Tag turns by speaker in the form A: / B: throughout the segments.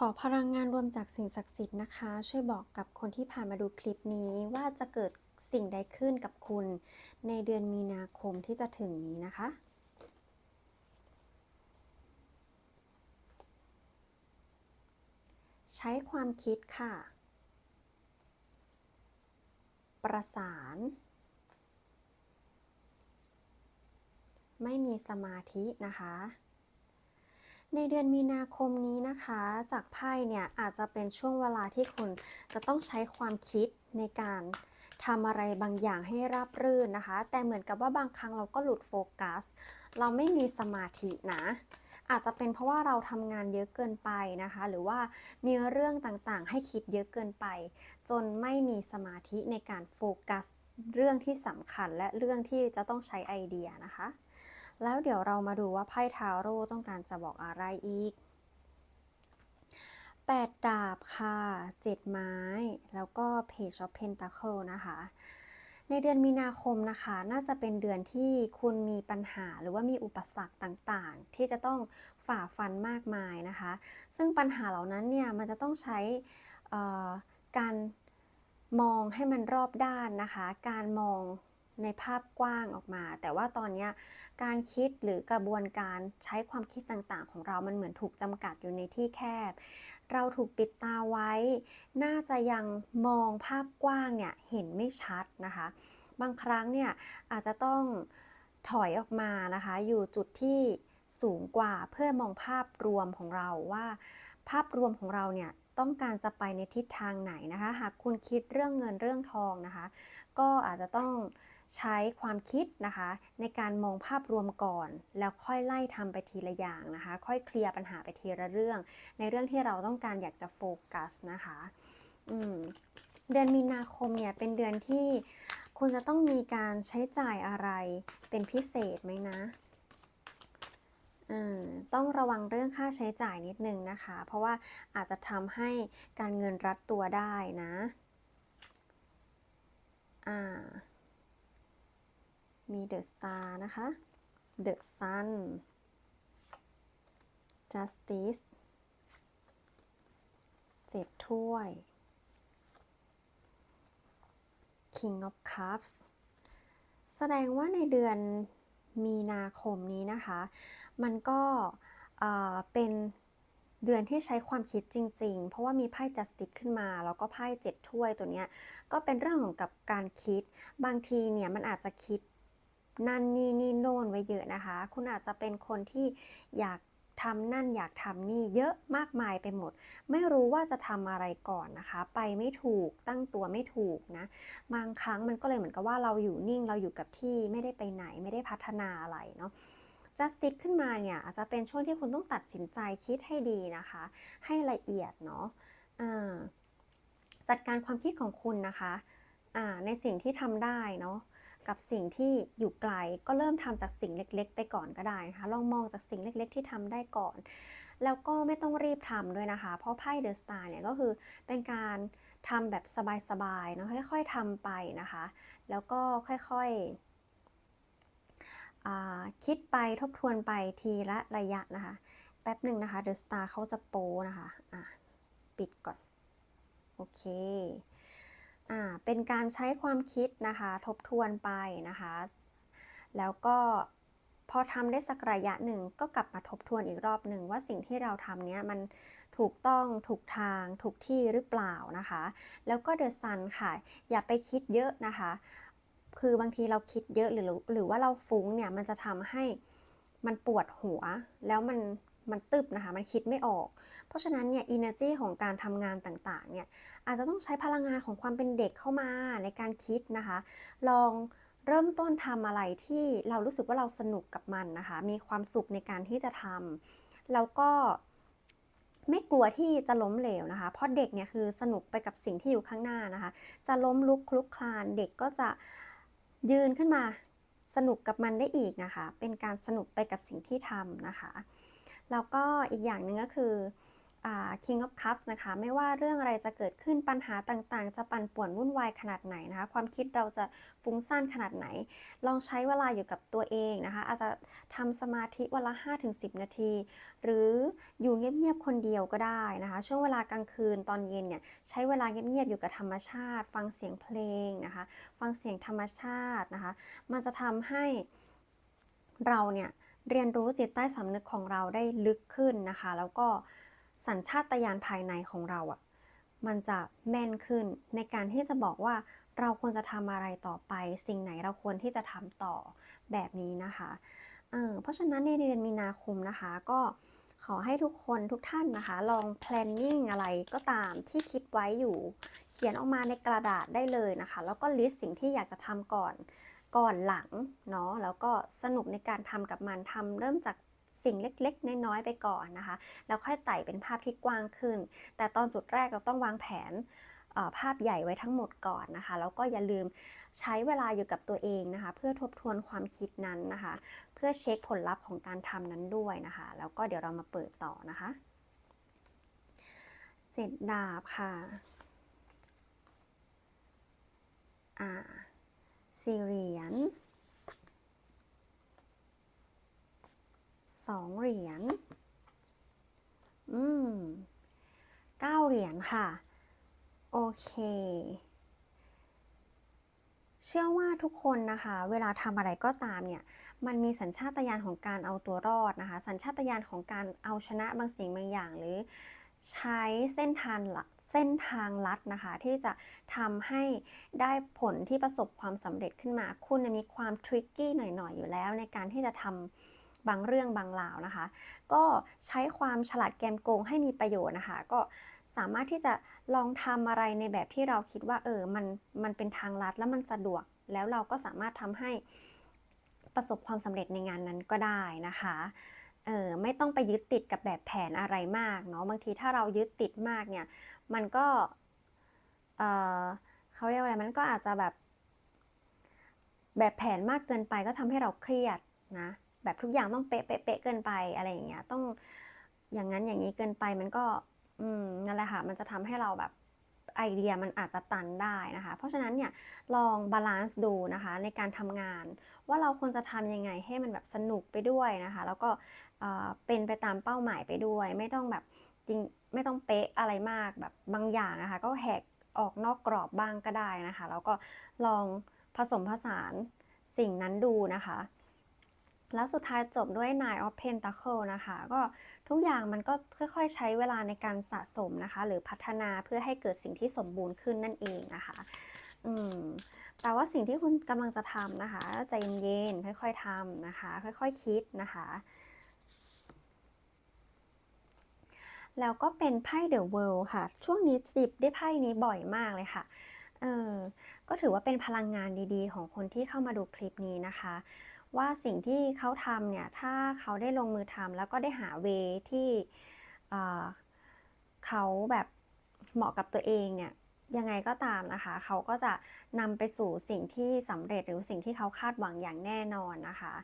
A: ขอพลังงานรวมจากสิ่งศักดิ์สิทธิ์นะคะ ช่วยบอกกับคนที่ผ่านมาดูคลิปนี้ว่าจะเกิดสิ่งใดขึ้นกับคุณ ในเดือนมีนาคมที่จะถึงนี้นะคะ ใช้ความคิดค่ะ ประสาน ไม่มีสมาธินะคะ ในเดือนมีนาคมนี้นะคะ จากไพ่เนี่ยอาจจะเป็นช่วงเวลาที่คุณจะต้องใช้ความคิดในการทำอะไรบางอย่างให้ราบรื่นนะคะ แต่เหมือนกับว่าบางครั้งเราก็หลุดโฟกัส เราไม่มีสมาธินะอาจจะเป็นเพราะว่าเราทำงานเยอะเกินไปนะคะ หรือว่ามีเรื่องต่างๆ ให้คิดเยอะเกินไป จนไม่มีสมาธิในการโฟกัส เรื่องที่สำคัญและเรื่องที่จะต้องใช้ไอเดียนะคะ แล้วเดี๋ยวเรามาดูว่าไพ่ทาโร่ต้องการจะบอกอะไรอีก 8 ดาบค่ะ 7 ไม้ แล้วก็ Page of Pentacle นะคะ ในเดือนมีนาคมนะคะ น่าจะเป็นเดือนที่คุณมีปัญหาหรือว่ามีอุปสรรคต่างๆ ที่จะต้องฝ่าฟันมากมายนะคะ ซึ่งปัญหาเหล่านั้นเนี่ยมันจะต้องใช้การมองให้มันรอบด้านนะคะ การมอง ในภาพกว้างออกมา แต่ว่าตอนนี้การคิดหรือกระบวนการใช้ความคิดต่างๆ ของเรามันเหมือนถูกจำกัดอยู่ในที่แคบ เราถูกปิดตาไว้ น่าจะยังมองภาพกว้างเนี่ยเห็นไม่ชัดนะคะ บางครั้งเนี่ยอาจจะต้องถอยออกมานะคะ อยู่จุดที่สูงกว่าเพื่อมองภาพรวมของเราว่า ภาพรวมของเราเนี่ยต้องการจะไปในทิศทางไหนนะคะ หากคุณคิดเรื่องเงินเรื่องทองนะคะ ก็อาจจะต้อง ใช้ความคิดนะคะ ในการมองภาพรวมก่อน แล้วค่อยไล่ทำไปทีละอย่างนะคะ ค่อยเคลียร์ปัญหาไปทีละเรื่อง ในเรื่องที่เราต้องการอยากจะโฟกัสนะคะเดือนมีนาคมเนี่ยเป็นเดือนที่คุณจะต้องมีการใช้จ่ายอะไรเป็นพิเศษไหมนะต้องระวังเรื่องค่าใช้จ่ายนิดนึงนะคะ เพราะว่าอาจจะทำให้การเงินรัดตัวได้นะ อ่า มี The Star นะคะ The Sun Justice เจ็ดถ้วย King of Cups แสดงว่าในเดือนมีนาคมนี้นะคะ มันก็เป็นเดือนที่ใช้ความคิดจริง ๆ เพราะว่ามีไพ่ Justice ขึ้นมา แล้วก็ไพ่เจ็ดถ้วยตัวเนี้ย ก็เป็นเรื่องของกับการคิด บางทีเนี่ยมันอาจจะคิด นั่นนี่นี่โน่นไว้เยอะนะคะ คุณอาจจะเป็นคนที่อยากทำนั่นอยากทำนี่เยอะมากมายไปหมด ไม่รู้ว่าจะทำอะไรก่อนนะคะ ไปไม่ถูกตั้งตัวไม่ถูกนะ บางครั้งมันก็เลยเหมือนกับว่าเราอยู่นิ่งเราอยู่กับที่ไม่ได้ไปไหนไม่ได้พัฒนาอะไรเนาะ justice ขึ้นมาเนี่ยอาจจะเป็นช่วงที่คุณต้องตัดสินใจคิดให้ดีนะคะ ให้ละเอียดเนาะจัดการความคิดของคุณนะคะในสิ่งที่ทำได้เนาะ กับสิ่งที่อยู่ไกลก็เริ่มทำจากสิ่งเล็กๆ ไปก่อนก็ได้นะคะ ลองมองจากสิ่งเล็กๆ ที่ทำได้ก่อน แล้วก็ไม่ต้องรีบทำด้วยนะคะ เพราะไพ่เดอะสตาร์เนี่ยก็คือเป็นการทำแบบสบายๆเนาะค่อยๆทำไปนะคะ แล้วก็ค่อยๆคิดไปทบทวนไปทีละระยะนะคะ แป๊บหนึ่งนะคะเดอะสตาร์เขาจะโปนะคะะปิดก่อน โอเค อ่าเป็นการใช้ความคิดนะคะ ทบทวนไปนะคะ แล้วก็พอทำได้สักระยะหนึ่งก็กลับมาทบทวนอีกรอบหนึ่งว่าสิ่งที่เราทำเนี้ยมันถูกต้องถูกทางถูกที่หรือเปล่านะคะ แล้วก็เดอะซันค่ะ อย่าไปคิดเยอะนะคะ คือบางทีเราคิดเยอะหรือหรือว่าเราฟุ้งเนี่ยมันจะทำให้มันปวดหัวแล้วมัน มันตึบนะคะ มันคิดไม่ออก เพราะฉะนั้นเนี่ย energy ของการทำงานต่างๆ เนี่ย อาจจะต้องใช้พลังงานของความเป็นเด็กเข้ามาในการคิดนะคะ ลองเริ่มต้นทำอะไรที่เรารู้สึกว่าเราสนุกกับมันนะคะ มีความสุขในการที่จะทำแล้วก็ไม่กลัวที่จะล้มเหลวนะคะ เพราะเด็กเนี่ยคือสนุกไปกับสิ่งที่อยู่ข้างหน้านะคะ จะล้มลุกคลุกคลาน เด็กก็จะยืนขึ้นมาสนุกกับมันได้อีกนะคะ เป็นการสนุกไปกับสิ่งที่ทำนะคะ แล้วก็อีกอย่างหนึ่งก็คือ King of Cups นะคะ ไม่ว่าเรื่องอะไรจะเกิดขึ้นปัญหาต่างๆ จะปั่นป่วนวุ่นวายขนาดไหนนะคะ ความคิดเราจะฟุ้งซ่านขนาดไหน ลองใช้เวลาอยู่กับตัวเองนะคะ อาจจะทำสมาธิวันละ 5-10 นาที หรืออยู่เงียบๆ คนเดียวก็ได้นะคะ ช่วงเวลากลางคืนตอนเย็นเนี่ย ใช้เวลาเงียบๆ อยู่กับธรรมชาติ ฟังเสียงเพลงนะคะ ฟังเสียงธรรมชาตินะคะ มันจะทำให้เราเนี่ย เรียนรู้จิตใต้สำนึกของเราได้ลึกขึ้นนะคะ แล้วก็สัญชาตญาณภายในของเราอะ่ะมันจะแม่นขึ้นในการที่จะบอกว่าเราควรจะทำอะไรต่อไป สิ่งไหนเราควรที่จะทำต่อแบบนี้นะคะเออเพราะฉะนั้นในเดือนมีนาคมนะคะ ก็ขอให้ทุกคนทุกท่านนะคะ ลอง planning อะไรก็ตามที่คิดไว้อยู่ เขียนออกมาในกระดาษได้เลยนะคะ แล้วก็ list สิ่งที่อยากจะทำก่อน ก่อนหลังเนาะแล้วก็สนุกในการทำกับมันทำเริ่มจากสิ่งเล็กๆ น้อยๆ ไปก่อนนะคะ แล้วค่อยไต่เป็นภาพที่กว้างขึ้น แต่ตอนจุดแรกเราต้องวางแผนภาพใหญ่ไว้ทั้งหมดก่อนนะคะ แล้วก็อย่าลืมใช้เวลาอยู่กับตัวเองนะคะ เพื่อทบทวนความคิดนั้นนะคะ เพื่อเช็คผลลัพธ์ของการทำนั้นด้วยนะคะ แล้วก็เดี๋ยวเรามาเปิดต่อนะคะเจ็ดดาบค่ะอ่า สี่เหรียญสองเหรียญ อืมเก้าเหรียญค่ะ โอเค เชื่อว่าทุกคนนะคะ เวลาทำอะไรก็ตามเนี่ย มันมีสัญชาตญาณของการเอาตัวรอดนะคะ สัญชาตญาณของการเอาชนะบางสิ่งบางอย่างหรือ ใช้เส้นทางลัดเส้นทางลัดนะคะ ที่จะทำให้ได้ผลที่ประสบความสำเร็จขึ้นมา คุณมีความทริกกี้หน่อยๆ อยู่แล้ว ในการที่จะทำบางเรื่องบางราวนะคะ ก็ใช้ความฉลาดแกมโกงให้มีประโยชน์นะคะ ก็สามารถที่จะลองทำอะไรในแบบที่เราคิดว่าเออมันมันเป็นทางลัดแล้วมันสะดวก แล้วเราก็สามารถทำให้ประสบความสำเร็จในงานนั้นก็ได้นะคะ เออไม่ต้องไปยึดติดกับแบบแผนอะไรมากเนาะบางทีถ้าเรายึดติดมากเนี่ยมันก็เออเขาเรียกว่าอะไรมันก็อาจจะแบบ แบบแผนมากเกินไปก็ทำให้เราเครียดนะแบบทุกอย่างต้องเป๊ะเป๊ะเป๊ะเกินไปอะไรอย่างเงี้ยต้องอย่างนั้นอย่างนี้เกินไปมันก็อืมนั่นแหละค่ะมันจะทำให้เราแบบ ไอเดียมันอาจจะตันได้นะคะ เพราะฉะนั้นเนี่ยลองบาลานซ์ดูนะคะในการทำงาน ว่าเราควรจะทำยังไงให้มันแบบสนุกไปด้วยนะคะ แล้วก็เป็นไปตามเป้าหมายไปด้วย ไม่ต้องแบบจริงไม่ต้องเป๊ะอะไรมากแบบบางอย่างนะคะก็แหกออกนอกกรอบบ้างก็ได้นะคะ แล้วก็ลองผสมผสานสิ่งนั้นดูนะคะ แล้วสุดท้ายจบด้วย Nine of Pentacle นะคะ ก็ทุกอย่างมันก็ค่อยๆ ใช้เวลาในการสะสมนะคะ หรือพัฒนาเพื่อให้เกิดสิ่งที่สมบูรณ์ขึ้นนั่นเองนะคะอืมแต่ว่าสิ่งที่คุณกำลังจะทำนะคะใจเย็นๆค่อยๆทำนะคะ ค่อยๆคคิดนะคะ แล้วก็เป็นไพ่ The World ค่ะ ช่วงนี้จิบได้ไพ่นี้บ่อยมากเลยค่ะเออก็ถือว่าเป็นพลังงานดีๆ ของคนที่เข้ามาดูคลิปนี้นะคะ ว่าสิ่งที่เขาทำเนี่ยถ้าเขาได้ลงมือทำแล้วก็ได้หาเวที่เขาแบบเหมาะกับตัวเองเนี่ยยังไงก็ตามนะคะ เขาก็จะนำไปสู่สิ่งที่สำเร็จหรือสิ่งที่เขาคาดหวังอย่างแน่นอนนะคะ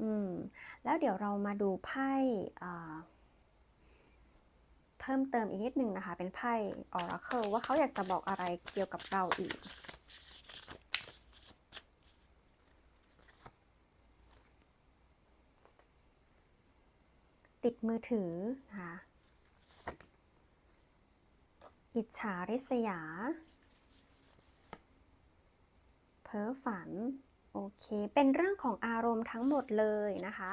A: อืม แล้วเดี๋ยวเรามาดูไพ่เพิ่มเติมอีกนิดนึงนะคะ เป็นไพ่ Oracle ว่าเขาอยากจะบอกอะไรเกี่ยวกับเราอีก ติดมือถือนะคะอิจฉาริษยา เพ้อฝัน โอเค เป็นเรื่องของอารมณ์ทั้งหมดเลยนะคะ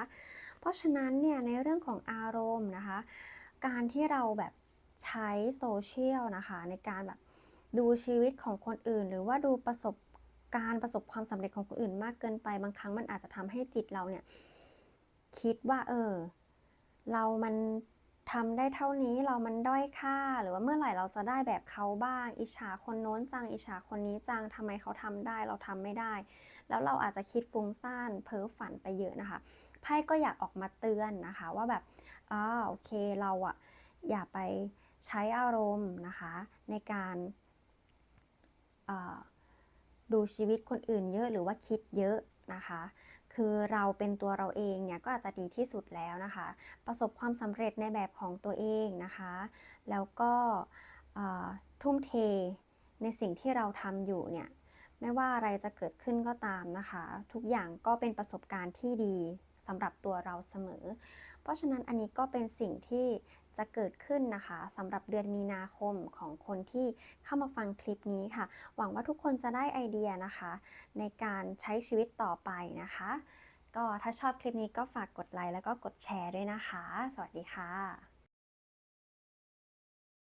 A: เพราะฉะนั้นเนี่ยในเรื่องของอารมณ์นะคะ การที่เราแบบใช้โซเชียลนะคะในการแบบดูชีวิตของคนอื่น หรือว่าดูประสบการประสบความสำเร็จของคนอื่นมากเกินไป บางครั้งมันอาจจะทำให้จิตเราเนี่ยคิดว่าเออ เรามันทำได้เท่านี้เรามันด้อยค่า หรือว่าเมื่อไหร่เราจะได้แบบเขาบ้าง อิจฉาคนโน้นจังอิจฉาคนนี้จังทำไมเขาทำได้เราทำไม่ได้ แล้วเราอาจจะคิดฟุ้งซ่านเพ้อฝันไปเยอะนะคะไพ่ก็อยากออกมาเตือนนะคะ ว่าแบบอ่าโอเคเราอะอย่าไปใช้อารมณ์นะคะ ในการดูชีวิตคนอื่นเยอะหรือว่าคิดเยอะนะคะ คือเราเป็นตัวเราเองเนี่ยก็อาจจะดีที่สุดแล้วนะคะ ประสบความสำเร็จในแบบของตัวเองนะคะ แล้วก็ทุ่มเทในสิ่งที่เราทำอยู่เนี่ยไม่ว่าอะไรจะเกิดขึ้นก็ตามนะคะ ทุกอย่างก็เป็นประสบการณ์ที่ดีสำหรับตัวเราเสมอ เพราะฉะนั้นอันนี้ก็เป็นสิ่งที่จะเกิดขึ้นนะคะสำหรับเดือนมีนาคมของคนที่เข้ามาฟังคลิปนี้ค่ะ หวังว่าทุกคนจะได้ไอเดียนะคะ ในการใช้ชีวิตต่อไปนะคะ ก็ถ้าชอบคลิปนี้ก็ฝากกดไลค์แล้วก็กดแชร์ด้วยนะคะ สวัสดีค่ะ